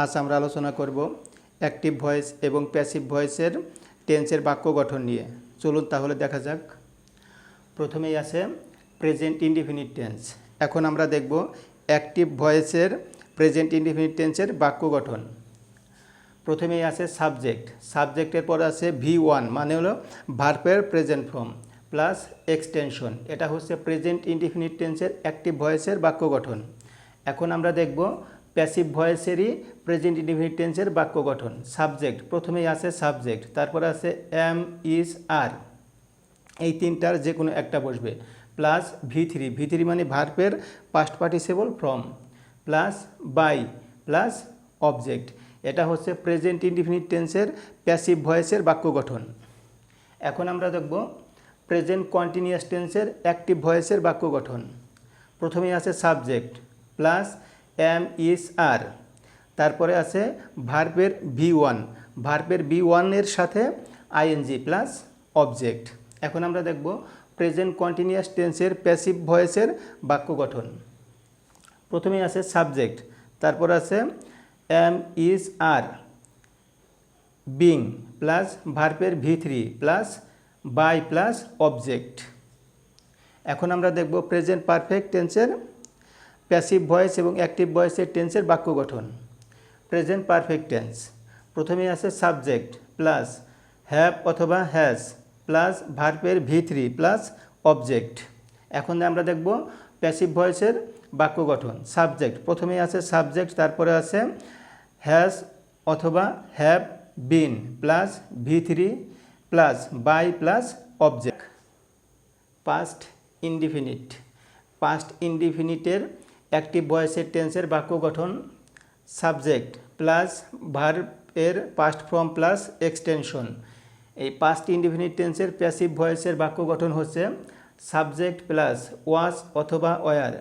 আজ আমরা আলোচনা করব অ্যাক্টিভ ভয়েস এবং প্যাসিভ ভয়েসের টেন্সের বাক্য গঠন নিয়ে। চলুন তাহলে দেখা যাক। প্রথমেই আছে প্রেজেন্ট ইনডিফিনিট টেন্স এখন আমরা দেখব অ্যাক্টিভ ভয়েসের প্রেজেন্ট ইনডিফিনিট টেন্সের বাক্য গঠন। প্রথমেই আছে সাবজেক্ট সাবজেক্টের পর আছে ভি ওয়ান মানে হলো ভার্পের প্রেজেন্ট ফর্ম প্লাস এক্সটেনশন এটা হচ্ছে প্রেজেন্ট ইনডিফিনিট টেন্সের অ্যাক্টিভ ভয়েসের বাক্য গঠন। এখন আমরা দেখব প্যাসিভ ভয়েসেরই প্রেজেন্ট ইনডিফিনিট টেন্সের বাক্য গঠন। সাবজেক্ট প্রথমেই আছে সাবজেক্ট তারপরে আছে এম ইজ আর এই তিনটার যে কোনো একটা বসবে। Plus V three V three মানে ভার্পের past participle from plus by plus object এটা হচ্ছে প্রেজেন্ট ইনডিফিনিট টেন্সের প্যাসিভ ভয়েসের বাক্য গঠন। এখন আমরা দেখব প্রেজেন্ট কন্টিনিউয়াস টেন্সের অ্যাক্টিভ ভয়েসের বাক্য গঠন। প্রথমেই আছে subject plus am is are. তারপরে আছে ভার্বের ভি ওয়ান। ভার্বের বি ওয়ানের সাথে আইএনজি প্লাস অবজেক্ট। এখন আমরা দেখব প্রেজেন্ট কন্টিনিউয়াস টেন্সের প্যাসিভ ভয়েসের বাক্য গঠন। প্রথমেই আছে সাবজেক্ট, তারপর আছে am is are. Being plus ভার্বের V three plus by plus object. এখন আমরা দেখব প্রেজেন্ট পারফেক্ট টেন্সের প্যাসিভ ভয়েস এবং অ্যাক্টিভ ভয়েসের টেন্সের বাক্য গঠন। Present perfect tense. প্রথমেই আছে সাবজেক্ট প্লাস হ্যাভ অথবা হ্যাজ প্লাস ভার্বের ভি থ্রি প্লাস অবজেক্ট। এখন আমরা দেখব প্যাসিভ ভয়েসের বাক্য গঠন, সাবজেক্ট। প্রথমেই আছে সাবজেক্ট, তারপরে আছে হ্যাজ অথবা have been plus V three plus by plus object. Past indefinite. Past ইনডিফিনিটের active ভয়েসের টেন্সের বাক্য গঠন সাবজেক্ট প্লাস ভার্ব এর পাস্ট ফর্ম প্লাস এক্সটেনশন এই পাস্ট ইনডিফিনিট টেন্সের প্যাসিভ ভয়েসের বাক্য গঠন হচ্ছে সাবজেক্ট প্লাস ওয়াস অথবা ওয়ার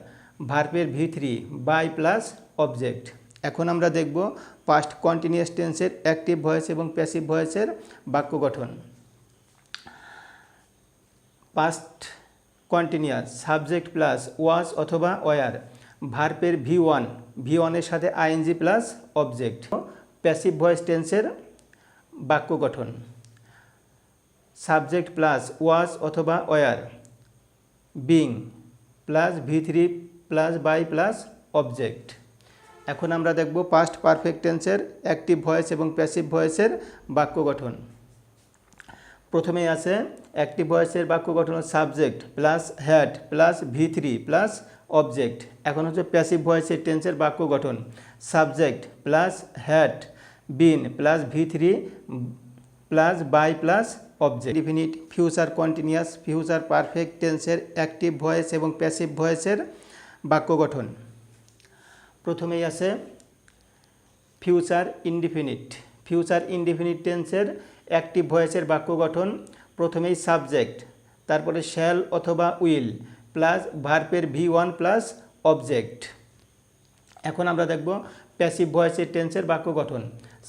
ভার্বের V three by plus object এখন আমরা দেখব পাস্ট কন্টিনিউয়াস টেন্সের অ্যাক্টিভ ভয়েস এবং প্যাসিভ ভয়েসের বাক্য গঠন। Past continuous subject plus was অথবা ওয়ার ভার্পের ভি ওয়ান, ভি ওয়ানের সাথে ING plus object, passive voice টেন্সের বাক্য গঠন। সাবজেক্ট প্লাস ওয়াজ অথবা were, being plus V three plus by plus object. এখন আমরা দেখব পাস্ট পারফেক্ট টেন্সের অ্যাক্টিভ ভয়েস এবং প্যাসিভ ভয়েসের বাক্য গঠন। প্রথমেই আছে অ্যাক্টিভ ভয়েসের বাক্য গঠন subject plus had plus V three plus object এখন হচ্ছে প্যাসিভ ভয়েসের টেন্সের বাক্য গঠন। Subject plus had been plus V three plus by plus object definite future continuous future perfect টেন্সের অ্যাক্টিভ ভয়েস এবং প্যাসিভ ভয়েসের বাক্য গঠন। প্রথমেই আছে ফিউচার ইনডিফিনিট ফিউচার ইনডিফিনিট টেন্সের অ্যাক্টিভ ভয়েসের বাক্য গঠন। প্রথমেই সাবজেক্ট তারপরে শ্যাল অথবা উইল প্লাস ভার্পের ভি ওয়ান প্লাস অবজেক্ট এখন আমরা দেখব প্যাসিভ ভয়েসের টেন্সের বাক্য গঠন।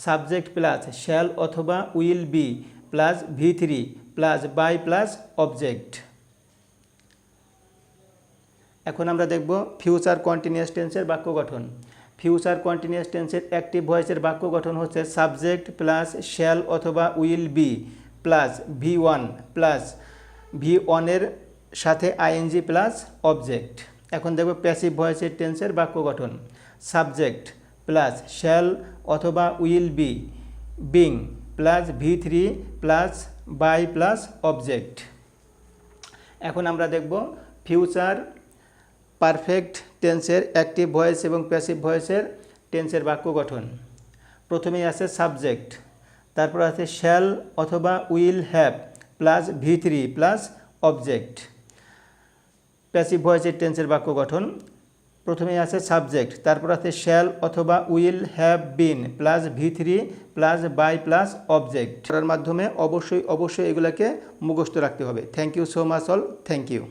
সাবজেক্ট প্লাস শ্যাল অথবা will be plus V three plus by plus object এখন আমরা দেখব ফিউচার কন্টিনিউয়াস টেন্সের বাক্য গঠন। ফিউচার কন্টিনিউয়াস টেন্সের অ্যাক্টিভ ভয়েসের বাক্য গঠন হচ্ছে সাবজেক্ট প্লাস শ্যাল অথবা will be plus V one plus V ওয়ানের সাথে আইএনজি প্লাস অবজেক্ট এখন দেখব প্যাসিভ ভয়েসের টেন্সের বাক্য গঠন। সাবজেক্ট প্লাস শ্যাল অথবা will be being plus V three plus by plus object এখন আমরা দেখব ফিউচার পারফেক্ট টেন্সের অ্যাক্টিভ ভয়েস এবং প্যাসিভ ভয়েসের টেন্সের বাক্য গঠন। প্রথমেই আছে সাবজেক্ট তারপর আছে শ্যাল অথবা will have plus V three plus object passive ভয়েসের টেন্সের বাক্য গঠন। প্রথমেই আছে সাবজেক্ট তারপর আছে শ্যাল অথবা will have been plus V three plus by plus object করার মাধ্যমে অবশ্যই অবশ্যই এগুলোকে মুখস্থ রাখতে হবে। Thank you so much all thank you